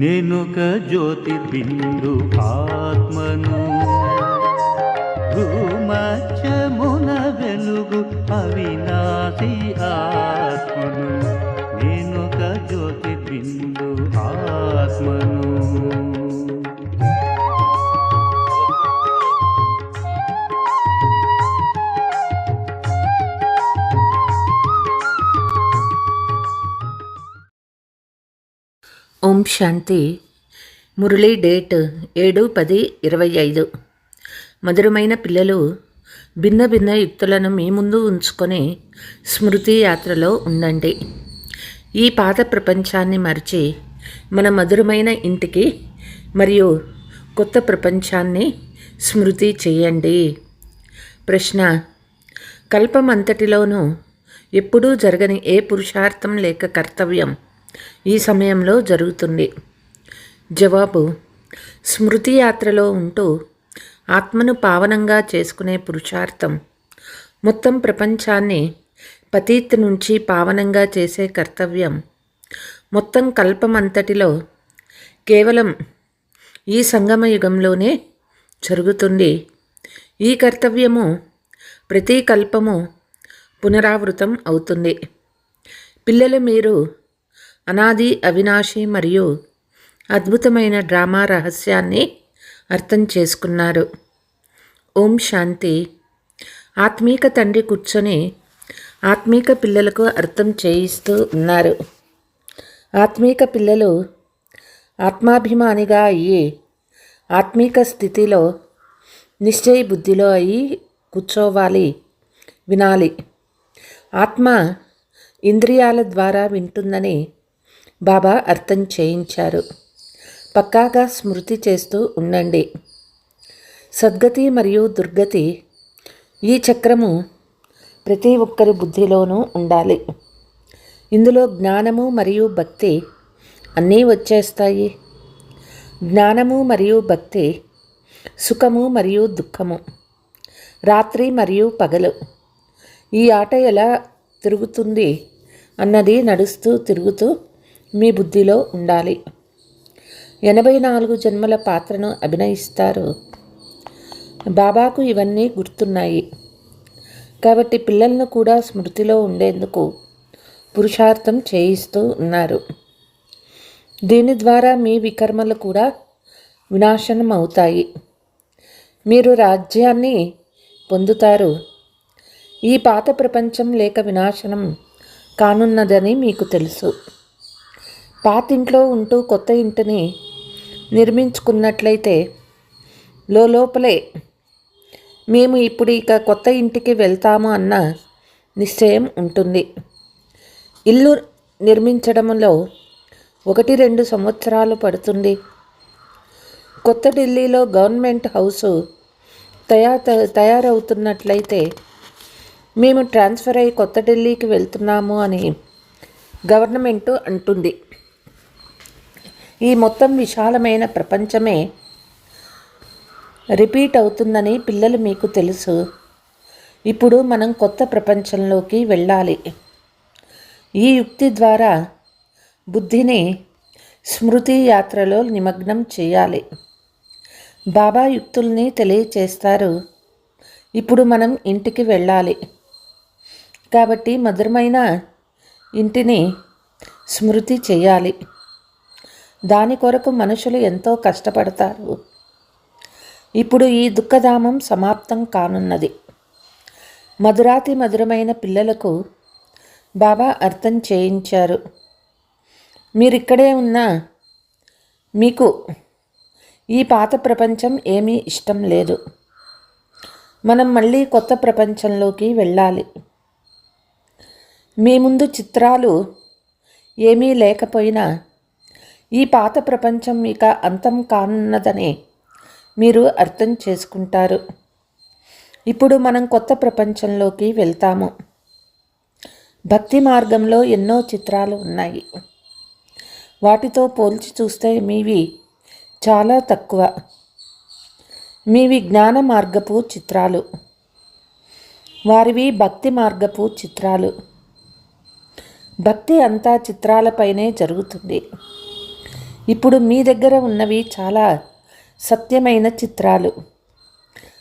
నేనొక జ్యోతి బిందు ఆత్మను భూమధ్యమున వెలుగు అవినాశి ఆత్మను నేనొక జ్యోతి బిందు ఆత్మను. ఓం శాంతి. మురళీ డేట్ ఏడు పది ఇరవై ఐదు. మధురమైన పిల్లలు భిన్న భిన్న యుక్తులను మీ ముందు ఉంచుకొని స్మృతి యాత్రలో ఉండండి. ఈ పాత ప్రపంచాన్ని మరిచి మన మధురమైన ఇంటికి మరియు కొత్త ప్రపంచాన్ని స్మృతి చేయండి. ప్రశ్న కల్పమంతటిలోనూ ఎప్పుడూ జరగని ఏ పురుషార్థం లేక కర్తవ్యం ఈ సమయంలో జరుగుతుంది? జవాబు స్మృతి యాత్రలో ఉంటూ ఆత్మను పావనంగా చేసుకునే పురుషార్థం. మొత్తం ప్రపంచాన్ని పతీత్ నుంచి పావనంగా చేసే కర్తవ్యం. మొత్తం కల్పమంతటిలో కేవలం ఈ సంగమ యుగంలోనే జరుగుతుంది. ఈ కర్తవ్యము ప్రతి కల్పము పునరావృతం అవుతుంది. పిల్లలు మీరు అనాది అవినాశి మరియు అద్భుతమైన డ్రామా రహస్యాన్ని అర్థం చేసుకున్నారు. ఓం శాంతి. ఆత్మీక తండ్రి కూర్చొని ఆత్మీక పిల్లలకు అర్థం చేయిస్తూ ఉన్నారు. ఆత్మీక పిల్లలు ఆత్మాభిమానిగా అయ్యి ఆత్మీక స్థితిలో నిశ్చయ బుద్ధిలో అయ్యి కూర్చోవాలి వినాలి. ఆత్మ ఇంద్రియాల ద్వారా వింటుందని బాబా అర్థం చేయించారు. పక్కాగా స్మృతి చేస్తూ ఉండండి. సద్గతి మరియు దుర్గతి ఈ చక్రము ప్రతి ఒక్కరి బుద్ధిలోనూ ఉండాలి. ఇందులో జ్ఞానము మరియు భక్తి అన్నీ వచ్చేస్తాయి. జ్ఞానము మరియు భక్తి సుఖము మరియు దుఃఖము రాత్రి మరియు పగలు. ఈ ఆట ఎలా తిరుగుతుంది అన్నది నడుస్తూ తిరుగుతూ మీ బుద్ధిలో ఉండాలి. ఎనభై నాలుగు జన్మల పాత్రను అభినయిస్తారు. బాబాకు ఇవన్నీ గుర్తున్నాయి. కాబట్టి పిల్లలను కూడా స్మృతిలో ఉండేందుకు పురుషార్థం చేయిస్తూ ఉన్నారు. దీని ద్వారా మీ వికర్మలు కూడా వినాశనం అవుతాయి మీరు రాజ్యాన్ని పొందుతారు. ఈ పాత ప్రపంచం లేక వినాశనం కానున్నదని మీకు తెలుసు. పాతింట్లో ఉంటూ కొత్త ఇంటిని నిర్మించుకున్నట్లయితే లోపలే మేము ఇప్పుడు ఇక కొత్త ఇంటికి వెళ్తాము అన్న నిశ్చయం ఉంటుంది. ఇల్లు నిర్మించడంలో ఒకటి రెండు సంవత్సరాలు పడుతుంది. కొత్త ఢిల్లీలో గవర్నమెంట్ హౌసు తయా తయారవుతున్నట్లయితే మేము ట్రాన్స్ఫర్ అయ్యి కొత్త ఢిల్లీకి వెళ్తున్నాము అని గవర్నమెంటు అంటుంది. ఈ మొత్తం విశాలమైన ప్రపంచమే రిపీట్ అవుతుందని పిల్లలు మీకు తెలుసు. ఇప్పుడు మనం కొత్త ప్రపంచంలోకి వెళ్ళాలి. ఈ యుక్తి ద్వారా బుద్ధిని స్మృతి యాత్రలో నిమగ్నం చేయాలి. బాబా యుక్తుల్ని తెలియచేస్తారు. ఇప్పుడు మనం ఇంటికి వెళ్ళాలి. కాబట్టి మధురమైన ఇంటిని స్మృతి చేయాలి. దాని కొరకు మనుషులు ఎంతో కష్టపడతారు. ఇప్పుడు ఈ దుఃఖధామం సమాప్తం కానున్నది. మధురాతి మధురమైన పిల్లలకు బాబా అర్థం చేయించారు. మీరిక్కడే ఉన్నా మీకు ఈ పాత ప్రపంచం ఏమీ ఇష్టం లేదు. మనం మళ్ళీ కొత్త ప్రపంచంలోకి వెళ్ళాలి. మీ ముందు చిత్రాలు ఏమీ లేకపోయినా ఈ పాత ప్రపంచం ఇక అంతం కానున్నదని మీరు అర్థం చేసుకుంటారు. ఇప్పుడు మనం కొత్త ప్రపంచంలోకి వెళ్తాము. భక్తి మార్గంలో ఎన్నో చిత్రాలు ఉన్నాయి. వాటితో పోల్చి చూస్తే మీవి చాలా తక్కువ. మీవి జ్ఞాన మార్గపు చిత్రాలు. వారివి భక్తి మార్గపు చిత్రాలు. భక్తి అంతా చిత్రాలపైనే జరుగుతుంది. ఇప్పుడు మీ దగ్గర ఉన్నవి చాలా సత్యమైన చిత్రాలు.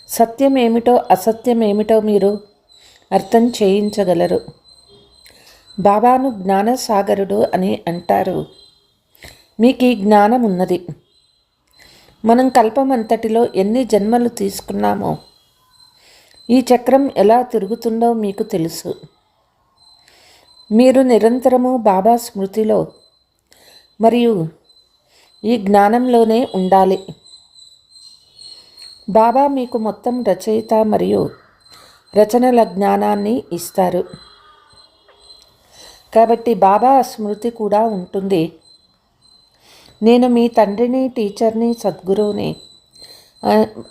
సత్యం ఏమిటో అసత్యం ఏమిటో మీరు అర్థం చేయించగలరు. బాబాను జ్ఞానసాగరుడు అని అంటారు. మీకు ఈ జ్ఞానం ఉన్నది. మనం కల్పమంతటిలో ఎన్ని జన్మలు తీసుకున్నామో ఈ చక్రం ఎలా తిరుగుతుందో మీకు తెలుసు. మీరు నిరంతరము బాబా స్మృతిలో మరియు ఈ జ్ఞానంలోనే ఉండాలి. బాబా మీకు మొత్తం రచయిత మరియు రచనల జ్ఞానాన్ని ఇస్తారు. కాబట్టి బాబా స్మృతి కూడా ఉంటుంది. నేను మీ తండ్రిని టీచర్ని సద్గురువుని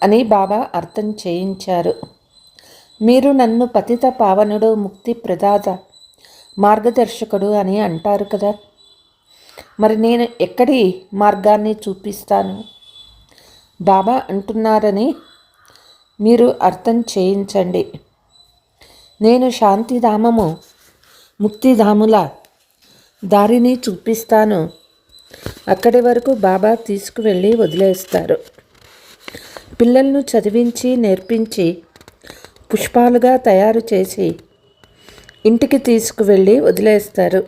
అని బాబా అర్థం చేయించారు. మీరు నన్ను పతిత పావనుడు ముక్తి ప్రదాత మార్గదర్శకుడు అని అంటారు కదా. మరి నేను ఎక్కడి మార్గాన్ని చూపిస్తాను? బాబా అంటున్నారని మీరు అర్థం చేయించండి. నేను శాంతిధామము ముక్తిధాముల దారిని చూపిస్తాను. అక్కడి వరకు బాబా తీసుకువెళ్ళి వదిలేస్తారు. పిల్లలను చదివించి నేర్పించి పుష్పాలుగా తయారు చేసి ఇంటికి తీసుకువెళ్ళి వదిలేస్తారు.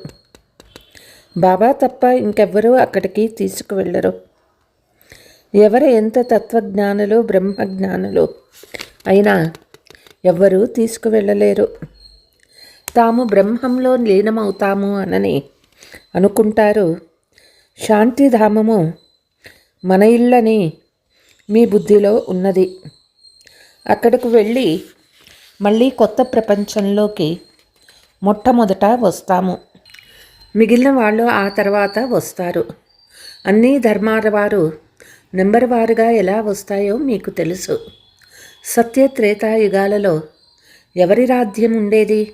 బాబా తప్ప ఇంకెవ్వరూ అక్కడికి తీసుకువెళ్ళరు. ఎవరు ఎంత తత్వజ్ఞానులు బ్రహ్మజ్ఞానులు అయినా ఎవ్వరూ తీసుకువెళ్ళలేరు. తాము బ్రహ్మంలో లీనమవుతాము అనని అనుకుంటారు. శాంతిధామము మన ఇళ్ళని మీ బుద్ధిలో ఉన్నది. అక్కడకు వెళ్ళి మళ్ళీ కొత్త ప్రపంచంలోకి మొట్టమొదట వస్తాము. మిగిలిన వాళ్ళు ఆ తర్వాత వస్తారు. అన్ని ధర్మాల వారు నెంబర్ వారుగా ఎలా వస్తాయో మీకు తెలుసు. సత్య త్రేతాయుగాలలో ఎవరి రాధ్యం ఉండేది?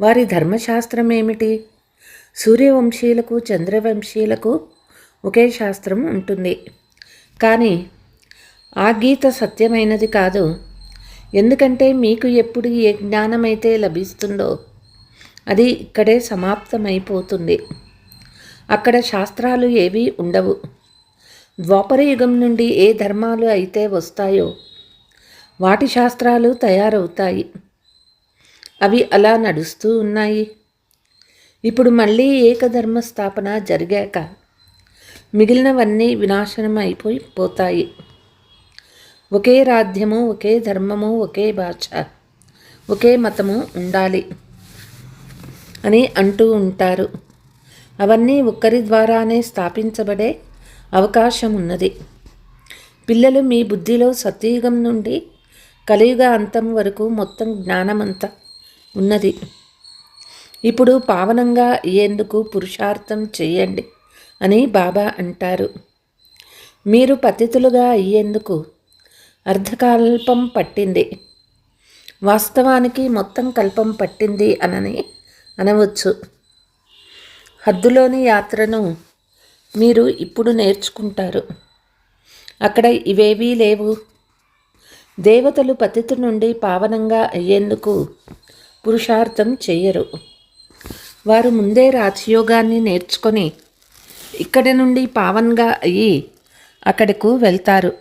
వారి ధర్మశాస్త్రం ఏమిటి? సూర్యవంశీయులకు చంద్రవంశీయులకు ఒకే శాస్త్రం ఉంటుంది. కానీ ఆ గీత సత్యమైనది కాదు. ఎందుకంటే మీకు ఎప్పుడు ఏ జ్ఞానమైతే లభిస్తుందో అది ఇక్కడే సమాప్తమైపోతుంది. అక్కడ శాస్త్రాలు ఏవీ ఉండవు. ద్వాపర యుగం నుండి ఏ ధర్మాలు అయితే వస్తాయో వాటి శాస్త్రాలు తయారవుతాయి. అవి అలా నడుస్తూ ఉన్నాయి. ఇప్పుడు మళ్ళీ ఏకధర్మ స్థాపన జరిగాక మిగిలినవన్నీ వినాశనం అయిపోయి పోతాయి. ఒకే రాధ్యము ఒకే ధర్మము ఒకే భాష ఒకే మతము ఉండాలి. అని అంటూ ఉంటారు. అవన్నీ ఒక్కరి ద్వారానే స్థాపించబడే అవకాశం ఉన్నది పిల్లలు మీ బుద్ధిలో సత్యయుగం నుండి కలియుగ అంతం వరకు మొత్తం జ్ఞానమంతా ఉన్నది. ఇప్పుడు పావనంగా అయ్యేందుకు పురుషార్థం చేయండి అని బాబా అంటారు. మీరు పతితులుగా అయ్యేందుకు అర్ధకల్పం పట్టింది. వాస్తవానికి మొత్తం కల్పం పట్టింది అనని అనవచ్చు. హద్దులోని యాత్రను మీరు ఇప్పుడు నేర్చుకుంటారు. అక్కడ ఇవేవీ లేవు. దేవతలు పతితు నుండి పావనంగా అయ్యేందుకు పురుషార్థం చెయ్యరు వారు ముందే రాజయోగాన్ని నేర్చుకొని ఇక్కడి నుండి పావన్గా అయ్యి అక్కడకు వెళ్తారు.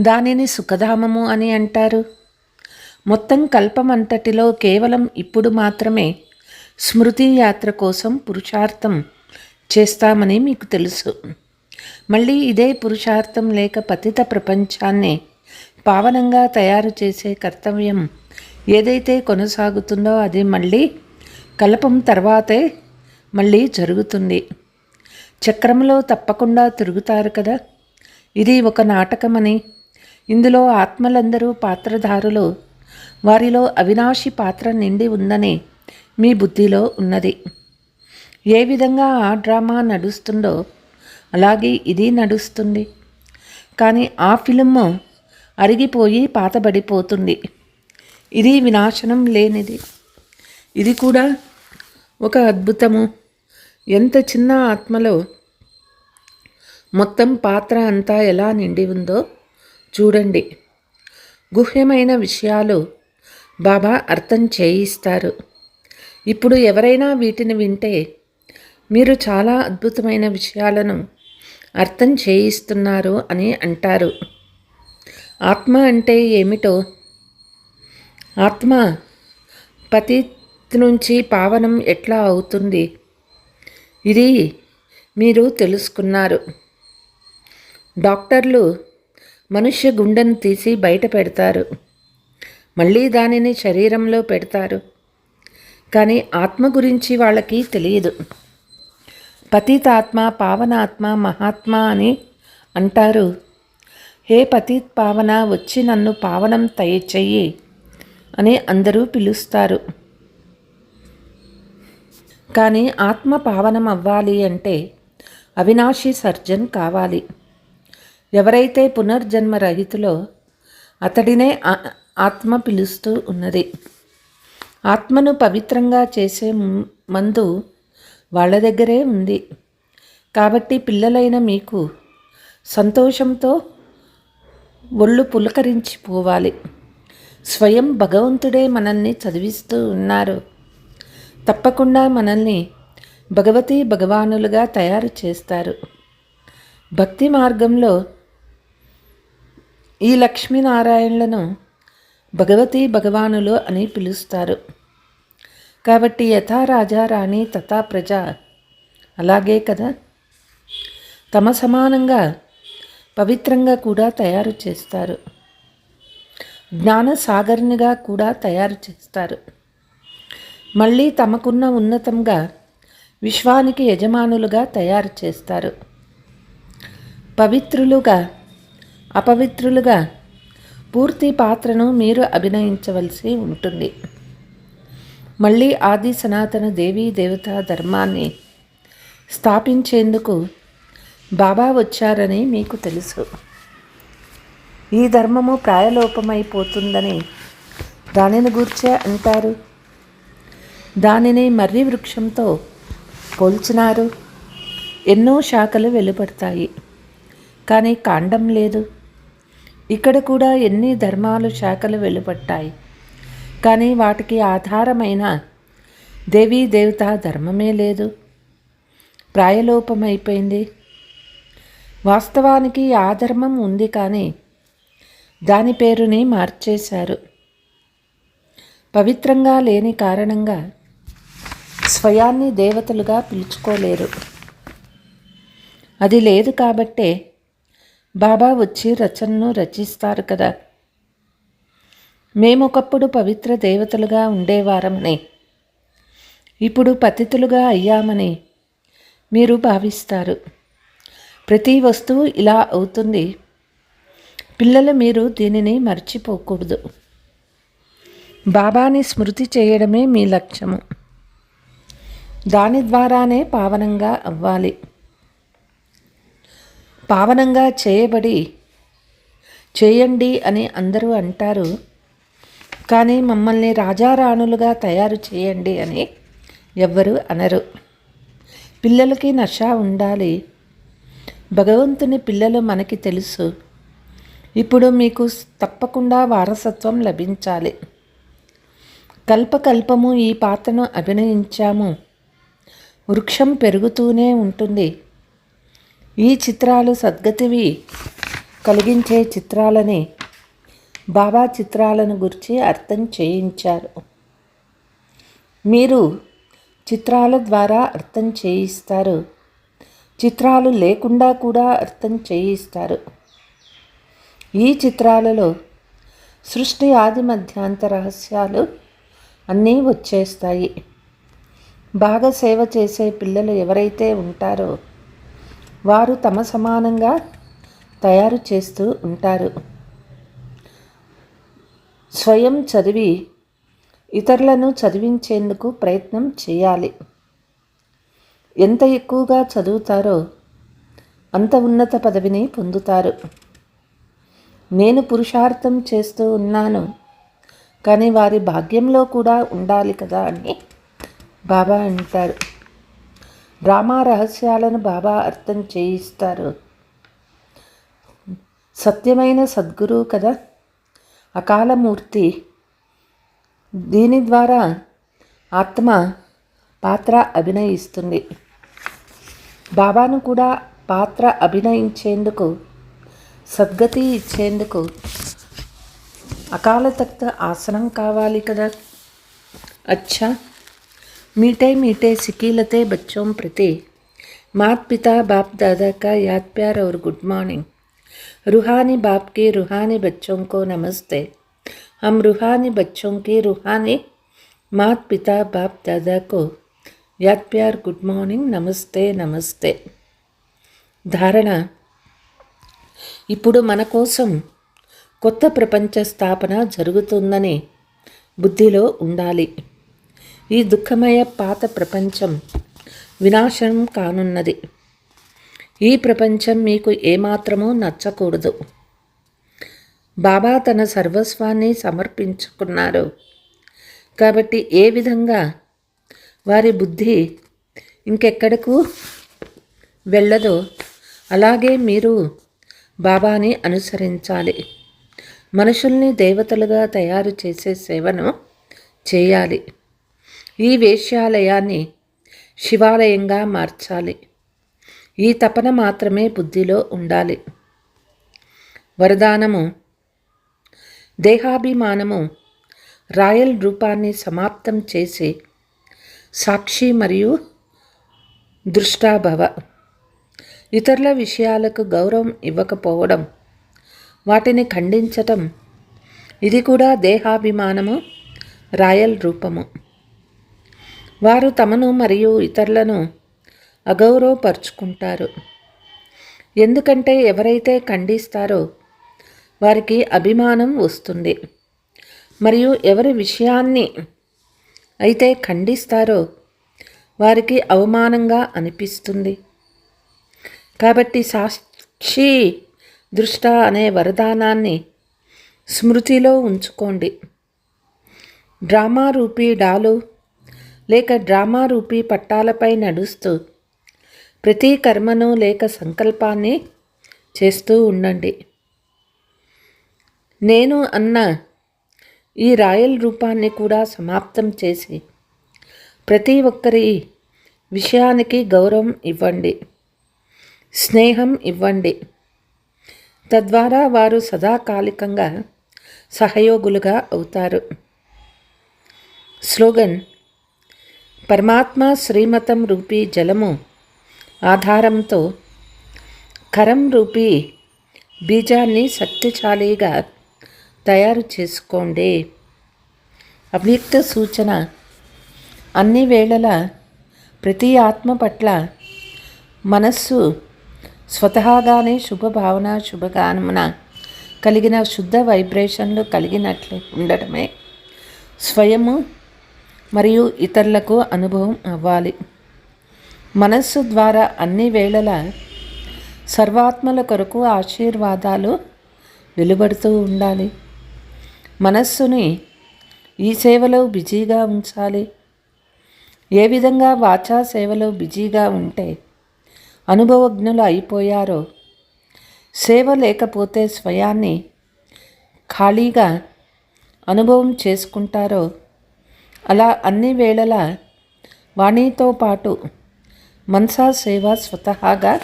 దానిని సుఖధామము అని అంటారు. మొత్తం కల్పమంతటిలో కేవలం ఇప్పుడు మాత్రమే స్మృతి యాత్ర కోసం పురుషార్థం చేస్తామని మీకు తెలుసు. మళ్ళీ ఇదే పురుషార్థం లేక పతిత ప్రపంచాన్ని పావనంగా తయారు చేసే కర్తవ్యం ఏదైతే కొనసాగుతుందో అది మళ్ళీ కలపం తర్వాతే మళ్ళీ జరుగుతుంది. చక్రంలో తప్పకుండా తిరుగుతారు కదా? ఇది ఒక నాటకమని. ఇందులో ఆత్మలందరూ పాత్రధారులు. వారిలో అవినాశి పాత్ర నిండి ఉందని మీ బుద్ధిలో ఉన్నది. ఏ విధంగా ఆ డ్రామా నడుస్తుందో అలాగే ఇది నడుస్తుంది. కానీ ఆ ఫిలిం అరిగిపోయి పాతబడిపోతుంది. ఇది వినాశనం లేనిది. ఇది కూడా ఒక అద్భుతము. ఎంత చిన్న ఆత్మలో మొత్తం పాత్ర అంతా ఎలా నిండి ఉందో చూడండి. గుహ్యమైన విషయాలు బాబా అర్థం చేయిస్తారు. ఇప్పుడు ఎవరైనా వీటిని వింటే మీరు చాలా అద్భుతమైన విషయాలను అర్థం చేయిస్తున్నారు అని అంటారు. ఆత్మ అంటే ఏమిటో? ఆత్మ పతి నుంచి పావనం ఎట్లా అవుతుంది? ఇది మీరు తెలుసుకున్నారు. డాక్టర్లు మనుష్య గుండెను తీసి బయట పెడతారు. మళ్ళీ దానిని శరీరంలో పెడతారు. కానీ ఆత్మ గురించి వాళ్ళకి తెలియదు. పతితాత్మ పావనాత్మ మహాత్మ అని అంటారు. హే పతిత్ పావన వచ్చి నన్ను పావనం చెయ్యి అని అందరూ పిలుస్తారు. కానీ ఆత్మ పావనం అవ్వాలి అంటే అవినాశి సర్జన్ కావాలి. ఎవరైతే పునర్జన్మ రహితులో అతడినే ఆత్మ పిలుస్తూ ఉన్నది. ఆత్మను పవిత్రంగా చేసే మందు వాళ్ళ దగ్గరే ఉంది. కాబట్టి పిల్లలైన మీకు సంతోషంతో ఒళ్ళు పులకరించిపోవాలి. స్వయం భగవంతుడే మనల్ని చదివిస్తూ ఉన్నారు. తప్పకుండా మనల్ని భగవతి భగవానులుగా తయారు చేస్తారు. భక్తి మార్గంలో ఈ లక్ష్మీనారాయణలను భగవతి భగవానులు అని పిలుస్తారు. కాబట్టి యథా రాజా రాణి తథా ప్రజ. అలాగే కదా? తమ సమానంగా పవిత్రంగా కూడా తయారు చేస్తారు. జ్ఞాన సాగర్నిగా కూడా తయారు చేస్తారు. మళ్ళీ తమకున్న ఉన్నతంగా విశ్వానికి యజమానులుగా తయారు చేస్తారు. పవిత్రులుగా అపవిత్రులుగా పూర్తి పాత్రను మీరు అభినయించవలసి ఉంటుంది. మళ్ళీ ఆది సనాతన దేవీ దేవతా ధర్మాన్ని స్థాపించేందుకు బాబా వచ్చారని మీకు తెలుసు. ఈ ధర్మము ప్రాయలోపమైపోతుందని దానిని గూర్చే అంటారు. దానిని మర్రి వృక్షంతో పోల్చినారు. ఎన్నో శాఖలు వెలుపడతాయి. కానీ కాండం లేదు. ఇక్కడ కూడా ఎన్ని ధర్మాలు శాఖలు వెలుపట్టాయి కానీ వాటికి ఆధారమైన దేవీ దేవత ధర్మమే లేదు. ప్రాయలోపమైపోయింది. వాస్తవానికి ఆ ధర్మం ఉంది కానీ దాని పేరుని మార్చేశారు. పవిత్రంగా లేని కారణంగా స్వయాన్ని దేవతలుగా పిలుచుకోలేరు. అది లేదు కాబట్టే బాబా వచ్చి రచనను రచిస్తారు కదా. మేమొకప్పుడు పవిత్ర దేవతలుగా ఉండేవారమని. ఇప్పుడు పతితులుగా అయ్యామని మీరు భావిస్తారు. ప్రతి వస్తువు ఇలా అవుతుంది. పిల్లలు మీరు దీనిని మర్చిపోకూడదు. బాబాని స్మృతి చేయడమే మీ లక్ష్యము. దాని ద్వారానే పావనంగా అవ్వాలి. పావనంగా చేయబడి చేయండి అని అందరూ అంటారు. కానీ మమ్మల్ని రాజారాణులుగా తయారు చేయండి అని ఎవ్వరు అనరు. పిల్లలకి నష ఉండాలి. భగవంతుని పిల్లలు మనకి తెలుసు. ఇప్పుడు మీకు తప్పకుండా వారసత్వం లభించాలి. కల్పకల్పము ఈ పాత్రను అభినయించాము. వృక్షం పెరుగుతూనే ఉంటుంది. ఈ చిత్రాలు సద్గతివి కలిగించే చిత్రాలని బాబా చిత్రాలను గురించి అర్థం చేయించారు. మీరు చిత్రాల ద్వారా అర్థం చేయిస్తారు. చిత్రాలు లేకుండా కూడా అర్థం చేయిస్తారు. ఈ చిత్రాలలో సృష్టి ఆది మధ్యాంత రహస్యాలు అన్నీ వచ్చేస్తాయి. బాగా సేవ చేసే పిల్లలు ఎవరైతే ఉంటారో వారు తమ సమానంగా తయారు చేస్తూ ఉంటారు. స్వయం చదివి ఇతరులను చదివించేందుకు ప్రయత్నం చేయాలి. ఎంత ఎక్కువగా చదువుతారో అంత ఉన్నత పదవిని పొందుతారు. నేను పురుషార్థం చేస్తూ ఉన్నాను కానీ వారి భాగ్యంలో కూడా ఉండాలి కదా అని బాబా అంటారు. డ్రామా రహస్యాలను బాబా అర్థం చేయిస్తారు. సత్యమైన సద్గురువు కదా. అకాలమూర్తి దీని ద్వారా ఆత్మ పాత్ర అభినయిస్తుంది. బాబాను కూడా పాత్ర అభినయించేందుకు సద్గతి ఇచ్చేందుకు అకాల తక్త ఆసనం కావాలి కదా. అచ్చా! మీటే మీటే సికీలతే బచ్చోం ప్రతి. మాత్ పితా బాప్ దాదాకా యాత్ ప్యార్ అవర్ గుడ్ మార్నింగ్. रूहानी बाप के रूहानी बच्चों को नमस्ते हम रूहानी बच्चों के रूहानी मात पिता बाप दादा को याद प्यार गुड मॉर्निंग నమస్తే నమస్తే ధారణ ఇప్పుడు మన కోసం కొత్త ప్రపంచ స్థాపన జరుగుతుందని బుద్ధిలో ఉండాలి ఈ దుఃఖమయ పాత ప్రపంచం వినాశనం కానున్నది ఈ ప్రపంచం మీకు ఏమాత్రమూ నచ్చకూడదు. బాబా తన సర్వస్వాన్ని సమర్పించుకున్నారు. కాబట్టి ఏ విధంగా వారి బుద్ధి ఇంకెక్కడకు వెళ్ళదో అలాగే మీరు బాబాని అనుసరించాలి. మనుషుల్ని దేవతలుగా తయారు చేసే సేవను చేయాలి. ఈ వేశ్యాలయాన్ని శివాలయంగా మార్చాలి. ఈ తపన మాత్రమే బుద్ధిలో ఉండాలి. వరదానము దేహాభిమానము రాయల్ రూపాన్ని సమాప్తం చేసి సాక్షి మరియు దృష్టాభవ. ఇతరుల విషయాలకు గౌరవం ఇవ్వకపోవడం వాటిని ఖండించటం ఇది కూడా దేహాభిమానము రాయల్ రూపము. వారు తమను మరియు ఇతరులను అగౌరవపరుచుకుంటారు. ఎందుకంటే ఎవరైతే ఖండిస్తారో వారికి అభిమానం వస్తుంది. మరియు ఎవరి విషయాన్ని అయితే ఖండిస్తారో వారికి అవమానంగా అనిపిస్తుంది. కాబట్టి సాక్షి దృష్ట అనే వరదానాన్ని స్మృతిలో ఉంచుకోండి. డ్రామా రూపీ డాలు లేక డ్రామా రూపీ పట్టాలపై నడుస్తూ ప్రతి కర్మను లేక సంకల్పాన్ని చేస్తూ ఉండండి. నేను అన్న ఈ రాయల్ రూపాన్ని కూడా సమాప్తం చేసి ప్రతి ఒక్కరి విషయానికి గౌరవం ఇవ్వండి. స్నేహం ఇవ్వండి. తద్వారా వారు సదాకాలికంగా సహయోగులుగా అవుతారు. స్లోగన్ పరమాత్మ శ్రీమతం రూపీ జలము ఆధారంతో కరం రూపీ బీజాన్ని శక్తిశాలిగా తయారు చేసుకోండి. అవ్యక్త సూచన అన్ని వేళల ప్రతి ఆత్మ పట్ల మనస్సు స్వతహాగానే శుభభావన శుభగానమున కలిగిన శుద్ధ వైబ్రేషన్లు కలిగినట్లు ఉండటమే స్వయము మరియు ఇతరులకు అనుభవం అవ్వాలి. మనస్సు ద్వారా అన్ని వేళల సర్వాత్మల కొరకు ఆశీర్వాదాలు వెలువడుతూ ఉండాలి. మనస్సుని ఈ సేవలో బిజీగా ఉంచాలి. ఏ విధంగా వాచా సేవలో బిజీగా ఉంటే అనుభవజ్ఞులు అయిపోయారో సేవ లేకపోతే స్వయాన్ని ఖాళీగా అనుభవం చేసుకుంటారో అలా అన్ని వేళలా వాణితో పాటు మనసా సేవ స్వతహాగా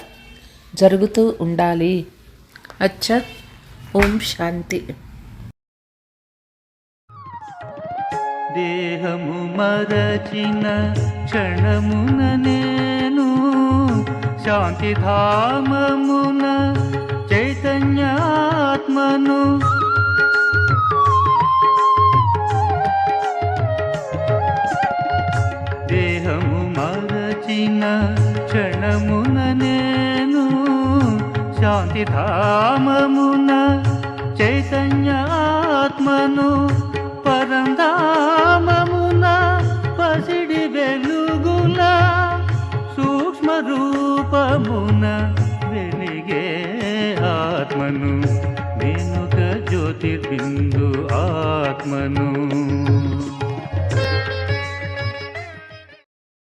జరుగుతూ ఉండాలి. అచ్చ. ఓం శాంతి. దేహము మరచిన క్షణమున నేను శాంతిధామమున చైతన్యాత్మను క్షణమున నేను శాంతిధామమున చైతన్యాత్మను పరంధామమున పసిడి వెలుగుల సూక్ష్మ రూపమున వెలిగే ఆత్మను నేనుక జ్యోతిర్బిందు ఆత్మను.